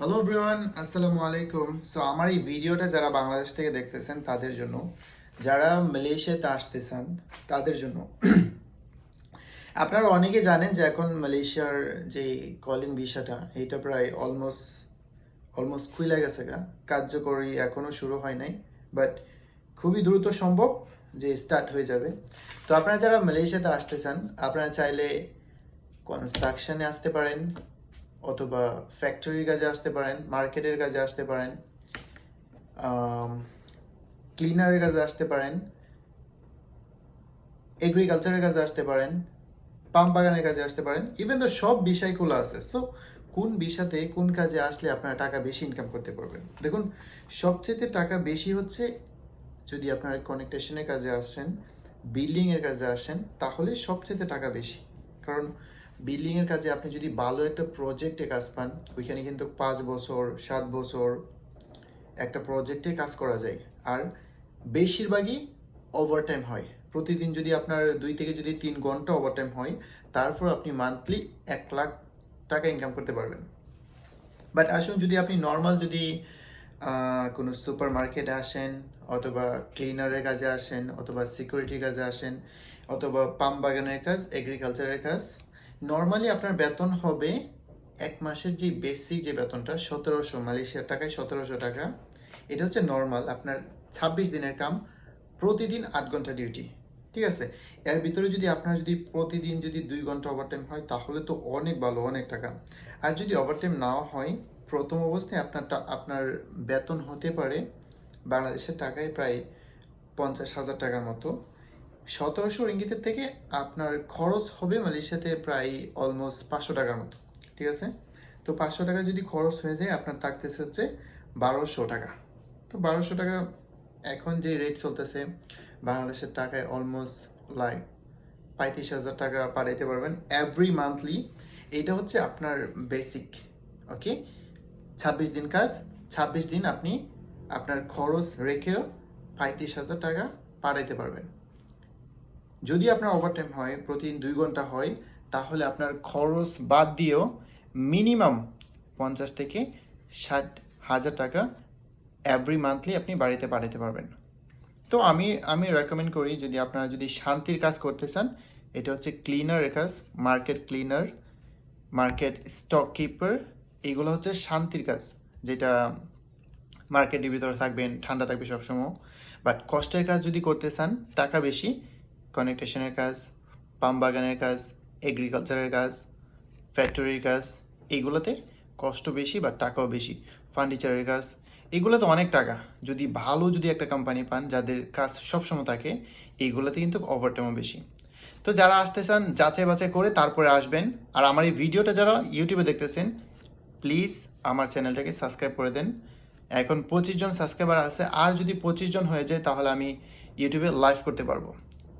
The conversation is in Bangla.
হ্যালো এভরিওয়ান আসসালামু আলাইকুম সো আমার এই ভিডিওটা যারা বাংলাদেশ থেকে দেখতেছেন, তাদের জন্য, যারা মালয়েশিয়াতে আসতেছেন, তাদের জন্য। আপনারা অনেকে জানেন যে এখন মালয়েশিয়ার যে কলিং ভিসাটা এটা প্রায় অলমোস্ট অলমোস্ট খুলে গেছে গা। কার্যকরী এখনও শুরু হয় নাই বাট খুবই দ্রুত সম্ভব যে স্টার্ট হয়ে যাবে। তো আপনারা যারা মালয়েশিয়াতে আসতে চান আপনারা চাইলে কনস্ট্রাকশানে আসতে পারেন অথবা ফ্যাক্টরির কাজে আসতে পারেন মার্কেটের কাজে আসতে পারেন ক্লিনারের কাজে আসতে পারেন এগ্রিকালচারের কাজে আসতে পারেন পাম বাগানের কাজে আসতে পারেন ইভেন তো সব বিষয়গুলো আছে। সো কোন বিষয়তে কোন কাজে আসলে আপনারা টাকা বেশি ইনকাম করতে পারবেন? দেখুন, সবচেয়ে টাকা বেশি হচ্ছে যদি আপনারা কনেকটেশনের কাজে আসেন বিল্ডিংয়ের কাজে আসেন, তাহলে সবচেয়ে টাকা বেশি। কারণ বিল্ডিংয়ের কাজে আপনি যদি ভালো একটা প্রজেক্টে কাজ পান, ওইখানে কিন্তু পাঁচ বছর, সাত বছর একটা প্রজেক্টে কাজ করা যায়। আর বেশিরভাগই ওভারটাইম হয়। প্রতিদিন যদি আপনার দুই থেকে যদি তিন ঘণ্টা ওভারটাইম হয়, তারপর আপনি মান্থলি এক লাখ টাকা ইনকাম করতে পারবেন। বাট আসুন যদি আপনি নর্মাল যদি কোনো সুপার মার্কেটে আসেন, অথবা ক্লিনারের কাজে আসেন, অথবা সিকিউরিটির কাজে আসেন, অথবা পাম বাগানের কাজ এগ্রিকালচারের কাজ নর্মালি আপনার বেতন হবে এক মাসের যে বেসিক যে বেতনটা, সতেরোশো, মালয়েশিয়ার টাকায় সতেরোশো টাকা। এটা হচ্ছে নর্মাল আপনার ছাব্বিশ দিনের কাম, প্রতিদিন আট ঘণ্টা ডিউটি ঠিক আছে? এর ভিতরে যদি আপনার যদি প্রতিদিন যদি দুই ঘণ্টা ওভারটাইম হয়, তাহলে তো অনেক ভালো, অনেক টাকা। আর যদি ওভারটাইম নাও হয়, প্রথম অবস্থায় আপনার আপনার বেতন হতে পারে বাংলাদেশের টাকায় প্রায় পঞ্চাশ হাজার টাকার মতো। সতেরোশো রিঙ্গিতের থেকে আপনার খরচ হবে মালয়েশিয়াতে প্রায় অলমোস্ট পাঁচশো টাকার মতো, ঠিক আছে? তো পাঁচশো টাকা যদি খরচ হয়ে যায়, আপনার থাকতেছে হচ্ছে বারোশো টাকা। তো বারোশো টাকা এখন যে রেট চলতেছে, বাংলাদেশের টাকায় অলমোস্ট লাইক পঁয়ত্রিশ হাজার টাকা পাঠাইতে পারবেন এভরি মান্থলি এইটা হচ্ছে আপনার বেসিক ওকে ছাব্বিশ দিন কাজ, ছাব্বিশ দিন আপনি আপনার খরচ রেখেও পঁয়ত্রিশ হাজার টাকা পাঠাইতে পারবেন। যদি আপনার ওভারটাইম হয়, প্রতিদিন দুই ঘণ্টা হয়, তাহলে আপনার খরচ বাদ দিয়েও মিনিমাম পঞ্চাশ থেকে ষাট হাজার টাকা এভরি মান্থলি আপনি বাড়িতে পাঠাতে পারবেন। তো আমি আমি রেকমেন্ড করি যদি আপনারা যদি শান্তির কাজ করতে চান, এটা হচ্ছে ক্লিনারের কাজ market cleaner market stock keeper এগুলো হচ্ছে শান্তির কাজ, যেটা মার্কেটের ভিতরে থাকবেন, ঠান্ডা থাকবে সবসময়। বাট কষ্টের কাজ যদি করতে চান, টাকা বেশি কনেকটেশনের কাজ, পাম বাগানের কাজ এগ্রিকালচারের কাজ ফ্যাক্টরির কাজ, এগুলোতে কষ্ট বেশি বা টাকাও বেশি। ফার্নিচারের কাজ, এগুলোতে অনেক টাকা। যদি ভালো যদি একটা কোম্পানি পান, যাদের কাজ সবসময় থাকে এইগুলোতে কিন্তু ওভারটাইমও বেশি। তো যারা আসতে চান, যাচাই বাছাই করে তারপরে আসবেন। আর আমার এই ভিডিওটা যারা ইউটিউবে দেখতেছেন প্লিজ আমার চ্যানেলটাকে সাবস্ক্রাইব করে দেন। এখন পঁচিশ জন সাবস্ক্রাইবার আছে। আর যদি পঁচিশ জন হয়ে যায়, তাহলে আমি ইউটিউবে লাইভ করতে পারব।